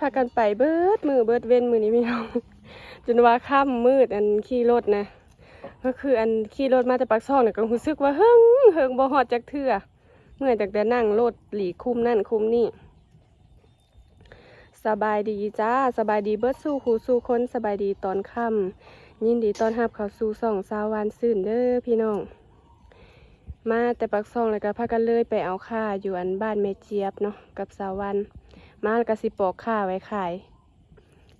พากันไปเบิดมือเบิดเว้นมือนี้พี่น้องจนว่าค่ำมืดอันขี่รถนะ ก็คืออันขี่รถมาแต่ปากซองเนี่ยก็รู้สึกว่าเฮิงเฮิงบ่ฮอดจักเทื่อเมื่อยจากแต่นั่งรถหลีคุ้มนั่นคุ้มนี่สบายดีจ้าสบายดีเบิดสู้คูสู้คนสบายดีตอนค่ำยินดีตอนรับเขาสู่ส่องสาววานซื่นเด้อพี่น้อง มาแต่ปักซองแล้วก็พากันเลยไปเอาค่าอยู่อันบ้านแม่เจี๊ยบเนาะกับสาววัน มาแล้วก็สิปอกค่าไว้ขาย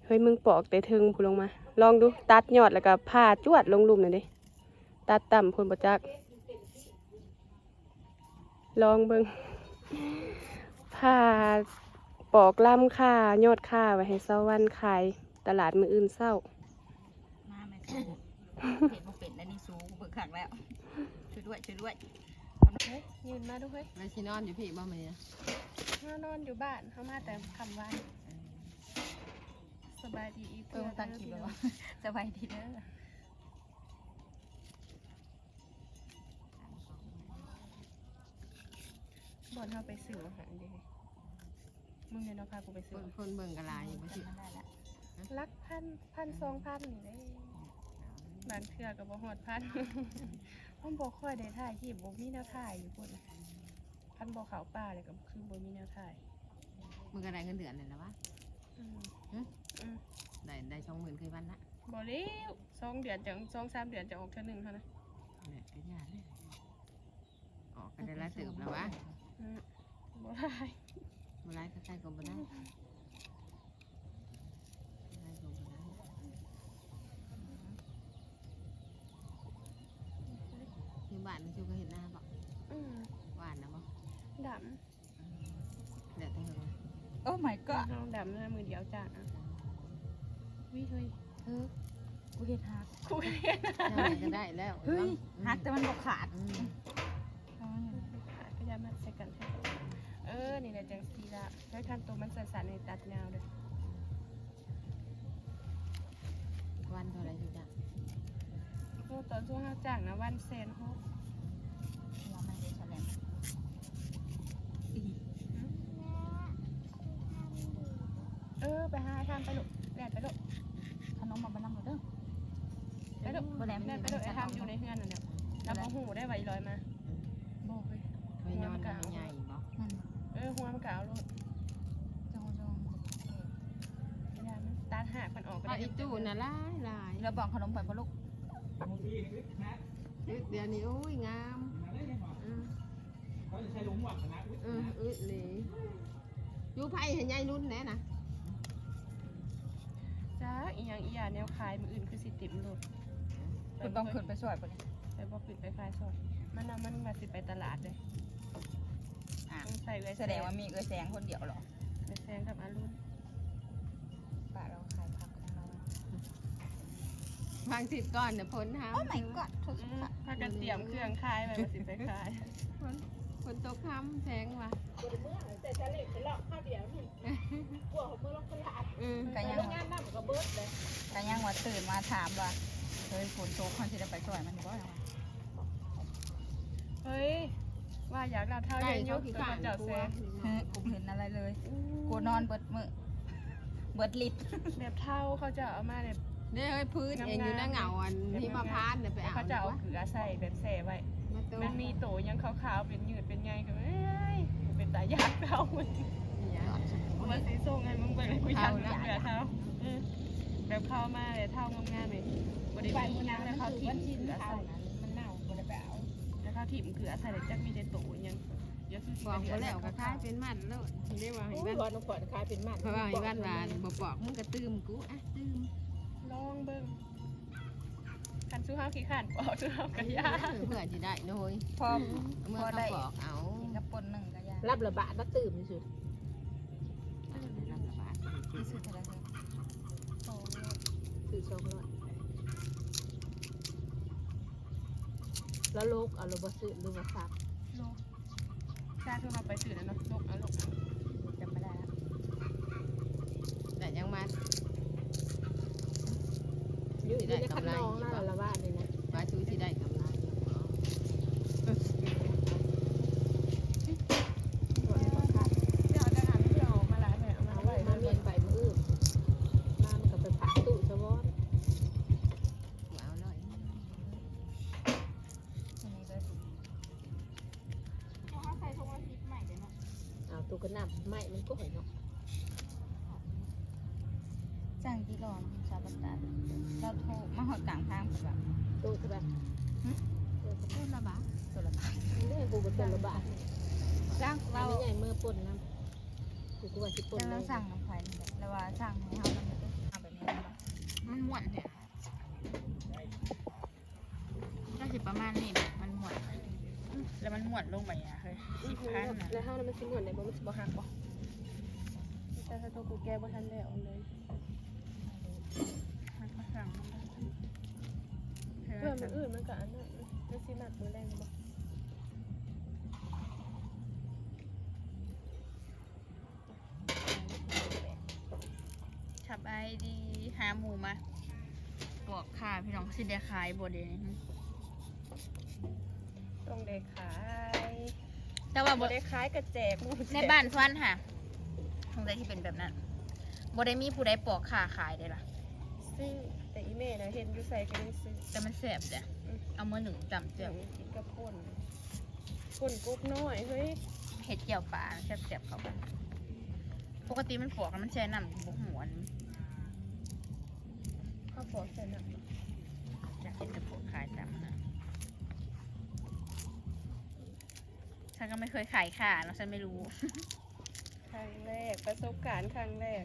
เฮ้ยมึงปอกแต่ถึงพูลงมา ลองดูตัดยอดแล้วก็ผ่าจวดลงหลุมหน่อยดิ ตัดต่ำพูนประจัก ลองเบิงผ่าปอกล่ำค่ายอดค่าไว้ให้สาววันขายตลาดมืออื่นเศร้ามาไม่สู้เห็นบ่เป็นแล้วนี่สู้กูเบิกขังแล้วช่วยด้วยช่วยด้วย ยืนมาดูเฮ้ยแล้วชินอนอยู่พี่บ้าไหมเนี่ยมานอนอยู่บ้านเขามาแต่คำวันสบายดีอีเออตั้งคลิปแล้ววะสบายดีเด้อบอลเขาไปซื้ออาหารดิมึงเนี่ยเนาะพากูไปคซื้อนคนเบิ่งกะลายอยู่บ่สิจำได้ละลักพันพันสองพันนี่ได้ บางเทื่อกับบ่ฮอดพันมันบ่ค่อยได้ถ่ายที่บ่มีแนวถ่ายอยู่พุ่นน่ะพันบ่เขาป่าเลยก็คือบ่มีแนวถ่ายมึงก็ได้เงินเดือนเลยนะวะอืมฮะอืมได้ได้สองหมื่นเคยวันละบ่เร็วสองเดือนจังสองสามเดือนจะออกเท่านึงเท่านั้นเนี่ยเป็นยาเลยออกก็ได้ละเติบแล้ววะอืมบ่ได้มาไล่ก็ใส่กลมบ่ได้ไล่กลมบ่ได้อยู่ บ้านนี่ชูก็เห็นหน้าบ่อืมหวานนะบ่ดเดี๋ยวแต่เห็นว่าโอ้ my ำ god เฮาดำนะมือเดียวจ้าอะวิเฮ้ยเออกูเห็นหักคุยเจ้าไหนก็ได้แล้วเฮ้ยหักแต่มันบ่ขาดอืมก็อย่ามาใส่กันให้เออ นี่แหละจังสีละใช้คันตัวมันสั่นๆในตัดยาวเด้อวันเท่าไหรอยู่จ้ะโอ้ตอนช่วงเฮาจ้างนะวันเซนฮ ไปหาทำไปลูกแดดไปลูกขนมมาบ้านน้ำหมดเด้อไปลูกบ่แหลมแดดไปลูกไอ้ทำอยู่ในเฮือนนั่นแหละแล้วบ่หูได้ไว้ลอยมาบอกเลยเคยนอนกันใหญ่บ่นั่นเออหัวมันกาวลูกจงจงอย่ามันตัดหากมันออกก็เอาได้อีตู้น่ะหลายหลายแล้วบอกขนมไปบ่ลูกเดี๋ยวนี้โอ้ยงามอืมอืมอึดเลยอยู่ไผ่เห็นยายรุ่นแน่นะ จ้าอีหยังอีหยาแนวขายมืออื่นคือสิติมลูกคุณต้องขึ้นไปช่วยปะเนี่ยไปบ่ปิดไปขายสดมันน่ะมันมาสิไปตลาดเลยอะต้องใส่เลยแสดงว่ามีเอ้ยแสงคนเดียวเหรอไปแซงกับอารุณป้าเราขายผักของเราบางสิทธิ์ก่อนเนี่ยพ้นหาโอ้ my god ทุกอืมค่ะพากันเตรียมเครื่องขายไปว่าสิไปขาย พ้นพ้นตกค้ำแสงว่ะแต่จะเล็กไปหลอกข้าวเดียวนี่กลัวเขาเมื่อลงตลาดอืมก็ยังงานน้ำก็เบิดเลยก็ยังว่าตื่นมาถามว่าเฮ้ยฝนตกคนที่จะไปช่วยมันบ่เหรอเฮ้ยว่าอยากเราเท่าไก่เย็นยุเขาคขี้ตัวขานเจ้ากลัแซวงเฮ้ยกูเห็นอะไรเลยกูนอนเบิดมือเบิดลิดแบบเท่าเขาจะเอามาแบบเนี่ยเอ้ยพื้นเองอยู่หน้าเหงาอันที่มาพานเนี่ยไปเอาเขาจะเอาดีกว่าเกลือใส่แบบแส่ไว้ มาตู้มันมีโตยังขาวๆเป็นหยืดเป็นไงก็เอ้ยเป็นตายากเท่ามันเนี่ยมันสีส้มไงมึงไปเลยกูอยากเกลือเท่าอืมแบบเข้ามาเลยเท่างามๆเลยบริเวณยังแล้วเขาถิ่มเกลือใส่มันเน่าบ่ได้ไปเอาแล้วเขาถิ่มเกลือใส่เลยจักมีแต่โตยังเดี๋ยวคือสิบอกเดืก็อดแล้วก็คล้ายเป็นมันแล้วเรียกว่าให้มันร้อนขวดคล้ายเป็นมันเพราะว่าให้มันว่าบ่บอกมึงก็ตื้มกูอะตื้มลองเบิ่ง คันสู้ห้าวขี้ขันปอกสู้ห้าวกระยาเพื่อจะได้น้อยพอเมื่อพอเขาได้บอกเอากินกระปนหนึ่งก็ยารับระบาดแล้วตื่นที่สุดรับระบาดที่สุดจะได้เลยสองร้อยคือสองร้อยแล้วลูกเอาระบซื้อหรือว่าซับโลชาสู้ห้าวไปสื่อแล้วเนาะลกเอาลกเอาจำไม่ได้แล้วแต่ยังมา อยูสิได้ในคักำไรน่าบ่ละว่ายนะว่าชูสิได้กำไรอยู่บ่เอาไวมาเมียนไปมืออื่นมามันก็ไปผักตู้สะวอนว่าเอาเลยเอาตู้กระนับไม่มันก็หอยเนาะ จ้างกี่รอนชาวบ้านตาเราโทรมาหอดกลางทางแบบตัวคือแบบตัวระต้นละบาทตัวละบาทเรื่องกูก็ตัวละบาทจ้างเราใหญ่เมื่อปนน้ำกูก็ว่าสิปนเราสั่งน้ำไผ่แล้วว่าสั่งให้เขาทำแบบนี้มันหมวนเนี่ยก็สิประมาณนี้มันหมวนแล้วมันหมวนลงไปอะเฮ้ยสิบพันนะแล้วเฮานั้นมันสิม่วนได้บ่มันสิบ่หักบ่แต่ถ้าตัวกูแก้บ่ทันได้เอาเลย มันก็สั่งมันก็เพื่อมันอื่นมันก็อันนั้นมันสิมักมือแรงบ่ขับไอดีหาหมูมาบอกค่ะพี่น้องสิเดียขายบดเดยวนี้ต้องได้ขายแต่ว่าบบ่ดได้ขายก็แจกหมู่แจกในบ้านฟันค่ะคงได้ที่เป็นแบบนั้นบดได้มีผู้ใดปอกค่าขายได้ล่ะ ซื้อแต่อีเมลนะเห็นอยู่ใส่ก็ยังซื้อแต่มันแสบจ้ะเอามือหนึ่งจำเจีเจียยววกินกับคนคนกบน้อยเฮ้ยเห็ดเจียวปลาแสบๆเข้าไปปกติมันปอกแล้วมันแช่น้ำบกหมวนข้าวปอกใส่หนักอยากเห็นแต่ปอกขายตามนะฉันก็ไม่เคยขายค่ะแล้วฉันไม่รู้ ครั้งแรกประสบการณ์ครั้งแรก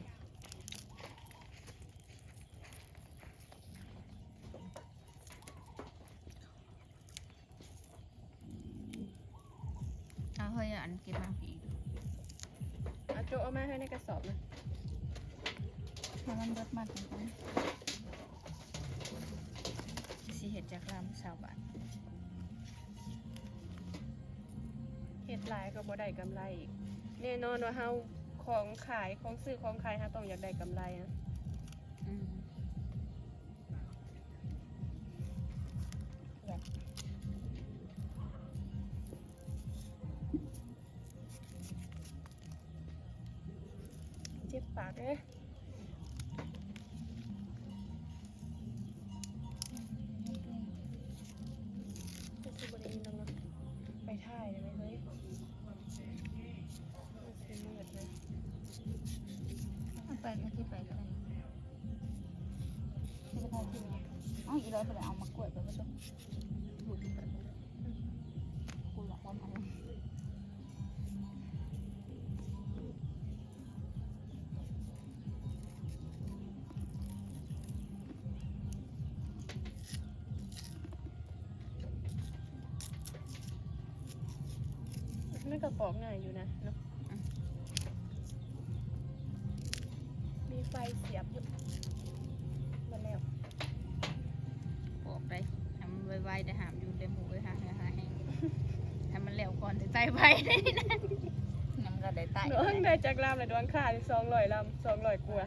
เอา เฮ้ยอันเก็บมาผีเอาโจเอามาให้ในกระสอบนะเพรามันเบิดมากจริงๆสิเห็ดจากรามชาวบ้านเฮ็ดลายก็บ่ได้กำไรอีกแน่นอนว่าเฮาของขายของซื้อของขายฮาต้องอยากได้กำไรนะ ไมดูดไปเลยคุยหลักว่ามันมันก็ปอกง่ายอยู่นะเนาะ ไปได้นะน้ำก็ได้ไต่หนูเพิ่งได้จากลามเลยดวงค่าสองร้อยลำสองร้อยกว่า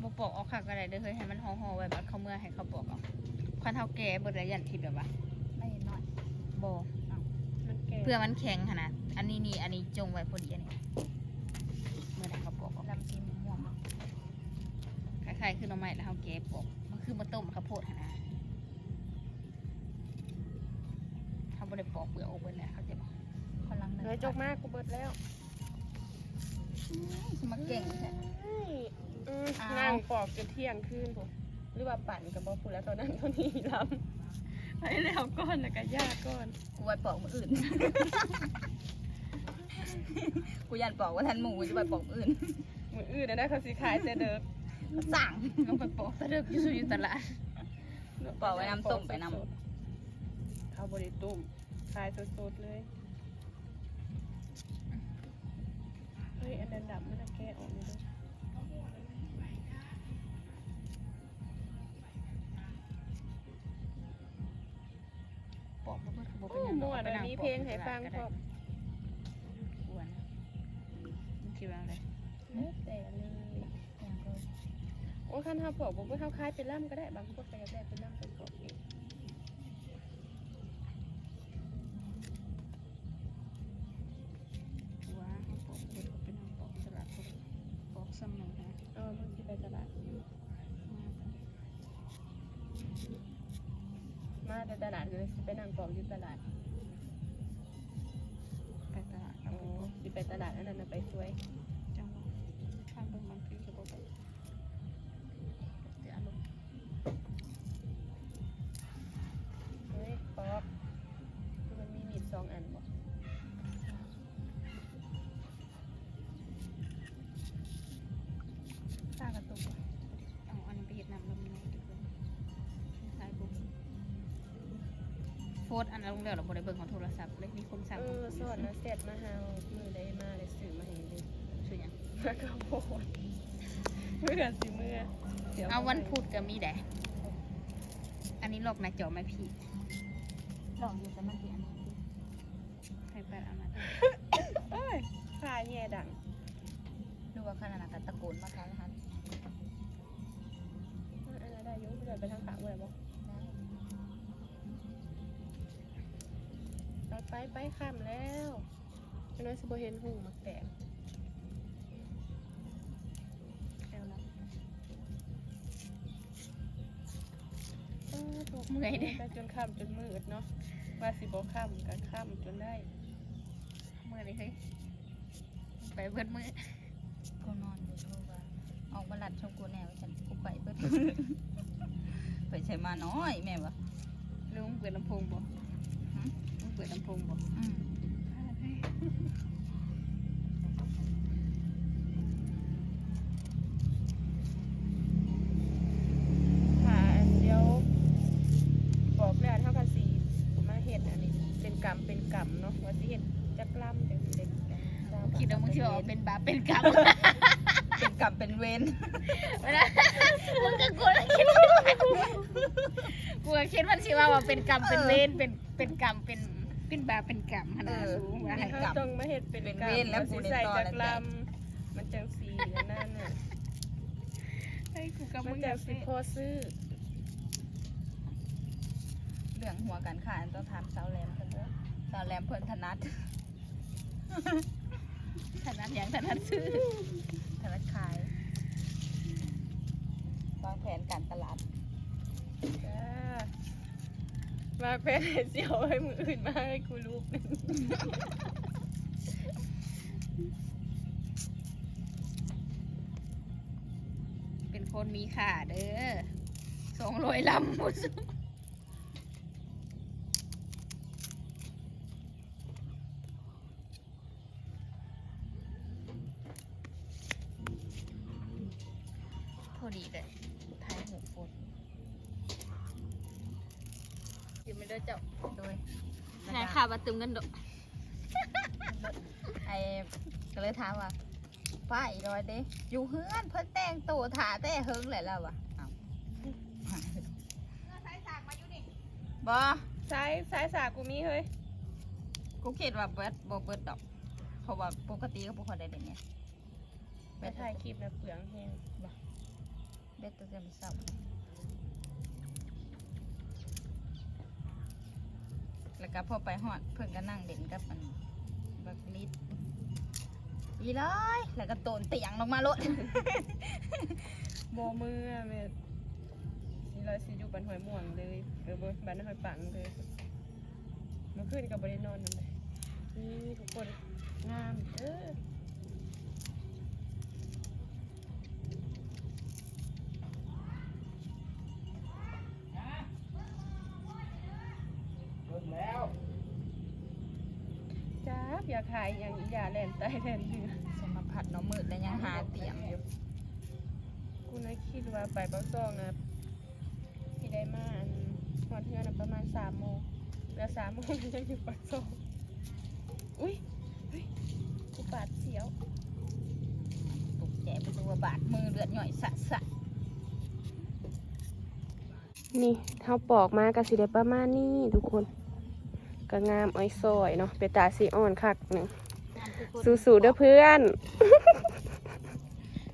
บ่ปอกออกค่ะก็ได้เด้อเฮ้ยให้มันห่อๆไว้บัดเขาเมื่อให้เขาปอกเอาคันเท่าแก่เบิดระยันทิพย์แบบว่าไม่น้อยบ่มันแก่เพื่อมันแข็งขนาดอันนี้นี่อันนี้จงไว้พอดีอันนี้เมื่อไหร่เขาปอกออกลำกินม่วงคล้ายๆคือหน่อไม้แล้วเขาเก็บปอกมันคือมาต้มข้าวโพดขนาดเขาบ่ได้ปอกเปลือกออกเบิดเลยเขาจะบอกพลัง เลยจกมากกูเบิดแล้วสมาเก่งแท้อืมอ้าวนั่งปอกจนเที่ยงคืนผมหรือว่าปั่นกับบอกพูดแล้วตอนนั้นเขานี่ลำไปแล้วก้อนแล้วก็ยากก้อนกูไว้ปอกมืออื่น กูยันปอกว่าทันหมูกูจะไปปอกมืออื่น มืออื่นนะได้เขาสิขายแต่เดิมสั่งต้องไปปอกสะเดึกอยู่สู่อยู่ตลาดปอกไว้น้ำส้มไปนำเขาบริตุ่มขายสดๆเลย เฮ้อันนั้นดำมันจะแก้ออกนี่ด้วยปอกบ่เบิดก็บ่โอ้นหยังดม่อกวนไปอันนั่งนี้เพลงอยู่ให้ฟังพร้อมอ้วนมึงคิดว่าอะไรแล้วแต่เลยอย่างก็โอ้คันเฮาปอกบอกว่าเฮาคล้ายเป็นล่ำก็ได้บางคนก็อยากได้เป็นล่ำเป็นปอกเอง ลาดก็เลยสิไปนั่งปอกอยู่ตลาดไปตลาดเอาโอ้ไปปอกสิไปตลาดอันนั้นน่ะไปสวย โฟดอันนั้นลงแล้วเราบ่ได้เบิ่งของโทรศัพท์เลยมีคนสั่งเออสอนนะเสร็จมาหามือได้มาเลยซื้อมาให้เลยชื่อหยังมากระโพดเมื่อสิเมื่อดี๋ยเอาวันพุธก็มีแดะอันนี้ลอกหน้าจอไหมพี่ลองอยู่แต่มันสิอันนั้นสิให้ไปเอามาเอ้ยค่าแย่ดังหรือว่าขนาดนั้นก็ตะโกนมาทางหันอันนั้นได้อยุ่งเดินไปทางขาเมื่อบ่ได้ เราไปไปข้ามแล้วอันนั้นสิบ่เห็นหูมักแตกแอวแล้วเออถูกเมื่อยเด้แต่จนค่ำจนมืดเนาะว่าสิบ่ค่ำก็ค่ำจนได้เมื่อนี้เฮ้ยไปเบิดมือกูนอนอยู่รู้ว่าออกมาลัดชมกูแนวฉันกูไปเบิดไปใช้มาน้อยแม่วะลุงเปิดลำโพงบ่หึลุง เปิดลำโพงบ่อืมค่ะอันเดียวบอกแล้วเท่ากันสีมาเห็ดอันนี้ เป็นกรรมเป็นกรรมเนาะว่าสิเห็ดจักล่ำจังสิเด็กเจ้าคิดว่ามึงสิว่าเป็นบาปเป็นกรรมเป็นกรรมเป็นเวรเวลามึงก็กูแล้วคิดว่ากูก็คิดมันสิว่าว่าเป็นกรรมเป็นเวรเป็นเป็นกรรมเป็น เป็นบาปเป็นกรรมขนาดสูงว่าให้ เขาต้องมาเห็ดเป็นกรรมว่าสิใส่จักล่ำมันจังสีอันนั่นน่ะให้กูกับมัมึนงอจัยางกสิสิพอซื้อเรื่องหัวกันขาดต้องถามสาวแหลมเพิ่นเด้อสาวแหลมเพิ่นถนัดถนัดอย่างถนัดซื้อถนัดขาย วางแผนการตลาดจ้า มาแพ้เสียวให้มืออื่นมาให้กูรูปหนึงเป็นคนมีขาเด้อสองร้อยลำหมดพอดีเลยถ่ายหูฝนอยู่ไม่ได้เจ้า โดย นายข่าวมาตึมกันดอก ไอ้ก็เลยถามว่าป้าอีรอยเด้อยู่เฮือนเพิ่นแต่งตัวถาแต่เฮิงแหละแล้ววะเอ้าบ่สายสายสากูมีเฮ้ยกูคิดว่าเบิดบ่เบิดดอก เพราะว่าปกติก็บ่ค่อยได้เล่นเนี่ยไปถ่ายคลิปนะเปลืองแห้งเบ็ดตัวเต็มเศร้าแล้วก็พอไปฮอดเพิ่นก็นั่งเด่นกับมัน บักลิดอีเลยแล้วก็โตนเตียงลงมาลดโบมืออะแม่นี่เราสิอยู่บ้านหอยม่วงเลยเออบ่บ้านหอยปังเลยเมื่อคืนกับบริโนอนนั่นเลยนี่ทุกคนงามเออ อยากขายอย่างอีหยาแลนใต้แลนเหนือสมผัดเน้องมืดแล้วยังหาเตียงอยู่กูน่าคิดว่าไปเบ้าซองนะที่ได้มาอันหอดเทือนะประมาณสามโมงเหลือสามโมงยังอยู่ปากซองอุ้ยอุ้ยกูปาดเสียวตกใจไปดูว่าบาดมือเลือดหน่อยสะสะนี่เท่าปอกมาก็สิได้ประมาณนี้ทุกคน ก็งามอ้อยซอยเนาะเป็นตาสีอ่อนคักหนึ่งสู้ๆเด้อเพื่อน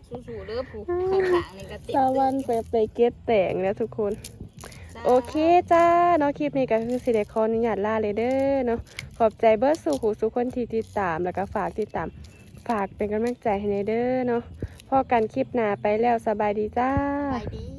สู้ๆเด้อผู้ข้างๆนี่ก็ติดสาวันไปไปเก็ตแต่งแล้วทุกคน โอเคจ้าเนาะคลิปนี้ก็คือสิเดคออนุญาตลาเลยเด้อเนาะขอบใจเบิร์ดสู่หูสู่คนที่ติดตามแล้วก็ฝากติดตามฝากเป็นกำลังใจให้ในเด้อเนาะพอกันคลิปหน้าไปแล้วสบายดีจ้าไปดี